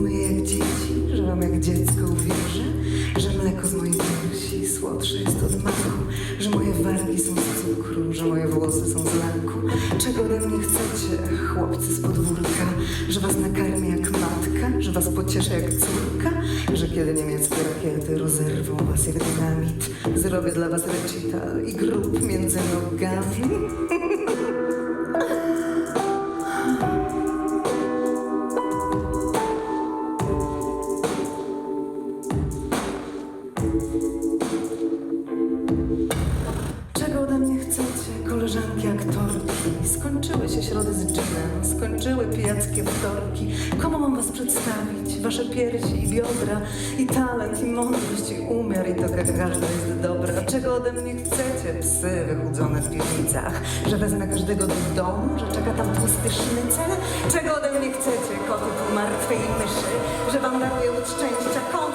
my jak dzieci, że mam jak dziecko. Uwierzę, że mleko z mojej piersi słodsze jest od maku, że moje wargi są z cukru, że moje włosy są z lanku, Czego ode mnie chcecie, chłopcy z podwórka, że was nakarmię jak matka, że was pocieszę jak córka, że kiedy niemieckie rakiety rozerwą was jak dynamit, zrobię dla was recital i grób między nogami. Z dżinem, skończyły pijackie wtorki. Komu mam was przedstawić? Wasze piersi i biodra, i talent, i mądrość, i umiar, i to jak każda jest dobra. Czego ode mnie chcecie? Psy wychudzone w piwnicach, że wezmę każdego do domu, że czeka tam tłusty sznycel? Czego ode mnie chcecie, koty tu martwej myszy? Że wam daruję łód szczęścia, kąt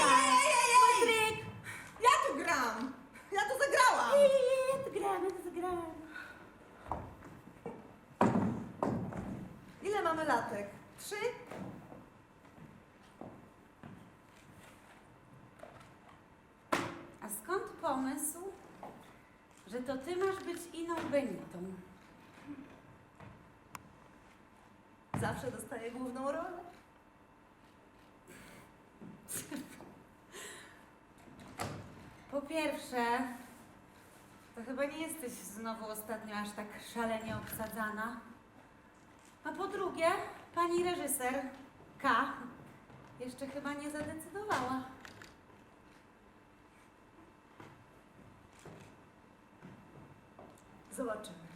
Ej, ej, ej, ej! Ja tu gram! Ja tu zagrałam! to gramy, to zagramy. Ile mamy latek? Trzy? A skąd pomysł, że to ty masz być Iną Benitą? Zawsze dostaję główną rolę. Pierwsze, to chyba nie jesteś znowu ostatnio aż tak szalenie obsadzana. A po drugie, pani reżyser K jeszcze chyba nie zadecydowała. Zobaczymy.